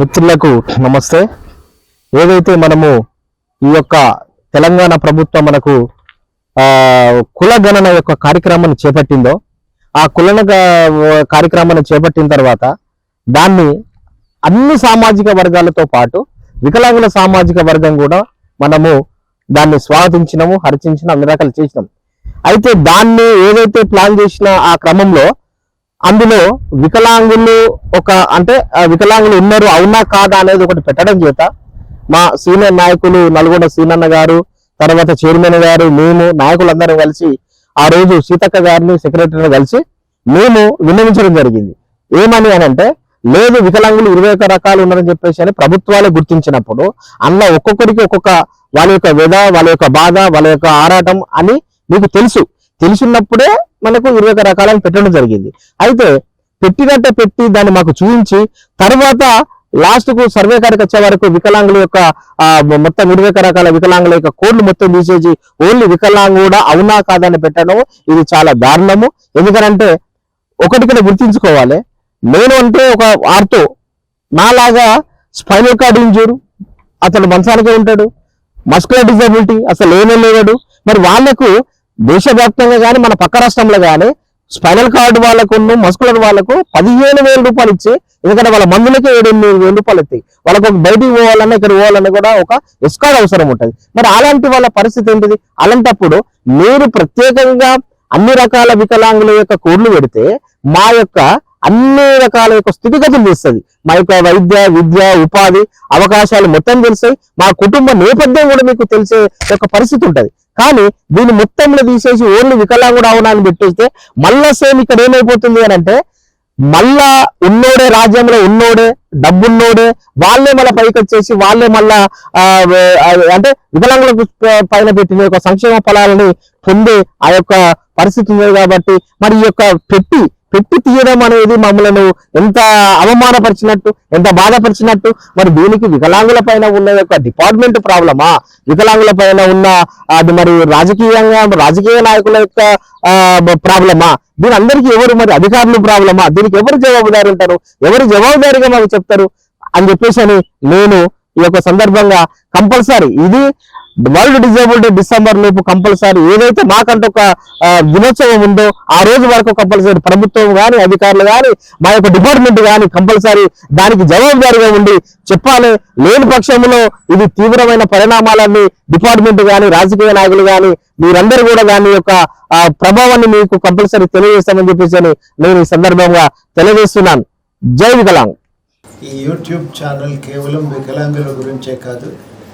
మిత్రులకు నమస్తే. ఏదైతే మనము ఈ యొక్క తెలంగాణ ప్రభుత్వం మనకు కులగణన యొక్క కార్యక్రమాన్ని చేపట్టిందో ఆ కులన కార్యక్రమాన్ని చేపట్టిన తర్వాత దాన్ని అన్ని సామాజిక వర్గాలతో పాటు వికలాంగుల సామాజిక వర్గం కూడా మనము దాన్ని స్వాగతించినాము హర్షించిన అన్ని రకాలు చేసినాం అయితే దాన్ని ఏదైతే ప్లాన్ చేసిన ఆ క్రమంలో అందులో వికలాంగులు ఒక అంటే వికలాంగులు ఉన్నారు అవునా కాదా అనేది ఒకటి పెట్టడం చేత మా సీనియర్ నాయకులు నల్గొండ సీనన్న గారు తర్వాత చైర్మన్ గారు మేము నాయకులందరం కలిసి ఆ రోజు సీతక్క గారిని సెక్రటరీని కలిసి మేము విన్నవించడం జరిగింది. ఏమని అని అంటే లేదు వికలాంగులు ఇరవై ఒక్క రకాలు ఉన్నారని చెప్పేసి అని ప్రభుత్వాలు గుర్తించినప్పుడు అందులో ఒక్కొక్కరికి ఒక్కొక్క వాళ్ళ యొక్క విధ వాళ్ళ యొక్క బాధ వాళ్ళ యొక్క ఆరాటం అని మీకు తెలుసు. తెలిసినప్పుడే మనకు ఇరవై ఒక్క రకాలను పెట్టడం జరిగింది. అయితే పెట్టినట్టే పెట్టి దాన్ని మాకు చూపించి తర్వాత లాస్ట్కు సర్వే కాడికి వచ్చే వరకు వికలాంగుల యొక్క మొత్తం ఇరవై రకాల వికలాంగుల యొక్క కోడ్లు మొత్తం తీసేసి ఓన్లీ వికలాంగుడా అవునా కాదని పెట్టడం ఇది చాలా దారుణము. ఎందుకంటే ఒకటి ఇక్కడ గుర్తించుకోవాలి. నేను అంటే ఒక ఆర్తో నాలాగా స్పైనల్ కార్డ్ ఇంజూరు అతను మంచానికే ఉంటాడు. మస్కులర్ డిజబిలిటీ అసలు లేనే లేవాడు. మరి వాళ్ళకు దేశవ్యాప్తంగా కానీ మన పక్క రాష్ట్రంలో కానీ స్పైనల్ కార్డు వాళ్ళకు మస్కులర్ వాళ్ళకు పదిహేను వేల రూపాయలు ఇచ్చి ఎందుకంటే వాళ్ళ మందులకే ఏడు ఎనిమిది వేల రూపాయలు ఇస్తాయి వాళ్ళకు ఒక బయటికి పోవాలన్నా ఇక్కడ పోవాలన్నా కూడా ఒక ఎస్కాడ్ అవసరం ఉంటుంది. మరి అలాంటి వాళ్ళ పరిస్థితి ఏంటిది? అలాంటప్పుడు మీరు ప్రత్యేకంగా అన్ని రకాల వికలాంగుల యొక్క కోడ్లు పెడితే మా యొక్క అన్ని రకాల యొక్క స్థితిగతులు తెలుస్తుంది. మా యొక్క వైద్య విద్య ఉపాధి అవకాశాలు మొత్తం తెలుస్తాయి. మా కుటుంబ నేపథ్యం కూడా మీకు తెలిసే యొక్క పరిస్థితి ఉంటుంది. కానీ దీన్ని మొత్తంలో తీసేసి ఓన్లీ వికలాంగుడు అవునాన్ని పెట్టేస్తే మళ్ళా సేమ్ ఇక్కడ ఏమైపోతుంది అని అంటే మళ్ళా ఉన్నోడే రాజ్యంలో ఉన్నోడే డబ్బున్నోడే వాళ్ళే మళ్ళీ పైకి వచ్చేసి వాళ్ళే మళ్ళా అంటే వికలాంగులకు పైన పెట్టిన యొక్క సంక్షేమ ఫలాలని పొందే ఆ యొక్క పరిస్థితి ఉంది కాబట్టి మరి ఈ యొక్క పెట్టి పెట్టి తీయడం అనేది మమ్మల్ని ఎంత అవమానపరిచినట్టు ఎంత బాధపరిచినట్టు మరి దీనికి వికలాంగుల పైన ఉన్న యొక్క డిపార్ట్మెంట్ ప్రాబ్లమా? వికలాంగుల పైన ఉన్న అది మరి రాజకీయంగా రాజకీయ నాయకుల యొక్క ప్రాబ్లమా? దీని అందరికీ ఎవరు మరి అధికారులు ప్రాబ్లమా? దీనికి ఎవరు జవాబుదారు ఉంటారు? ఎవరు జవాబుదారిగా మాకు చెప్తారు? అని చెప్పేసి అని నేను ఈ యొక్క సందర్భంగా కంపల్సరీ ఇది వరల్డ్ డిజేబుల్ డే డిసెంబర్ లోపు కంపల్సరీ ఏదైతే మాకంటే ఒక దినోత్సవం ఉందో ఆ రోజు వరకు కంపల్సరీ ప్రభుత్వం కానీ అధికారులు కానీ మా యొక్క డిపార్ట్మెంట్ కానీ కంపల్సరీ దానికి జవాబుదారీగా ఉండి చెప్పాలి. లేని పక్షంలో ఇది తీవ్రమైన పరిణామాలన్నీ డిపార్ట్మెంట్ కానీ రాజకీయ నాయకులు కానీ మీరందరూ కూడా దాని యొక్క ప్రభావాన్ని మీకు కంపల్సరీ తెలియజేస్తామని చెప్పేసి నేను ఈ సందర్భంగా తెలియజేస్తున్నాను. జై వికలాంగ్. ఈ యూట్యూబ్ ఛానల్ కేవలం వికలాంగుల గురించే కాదు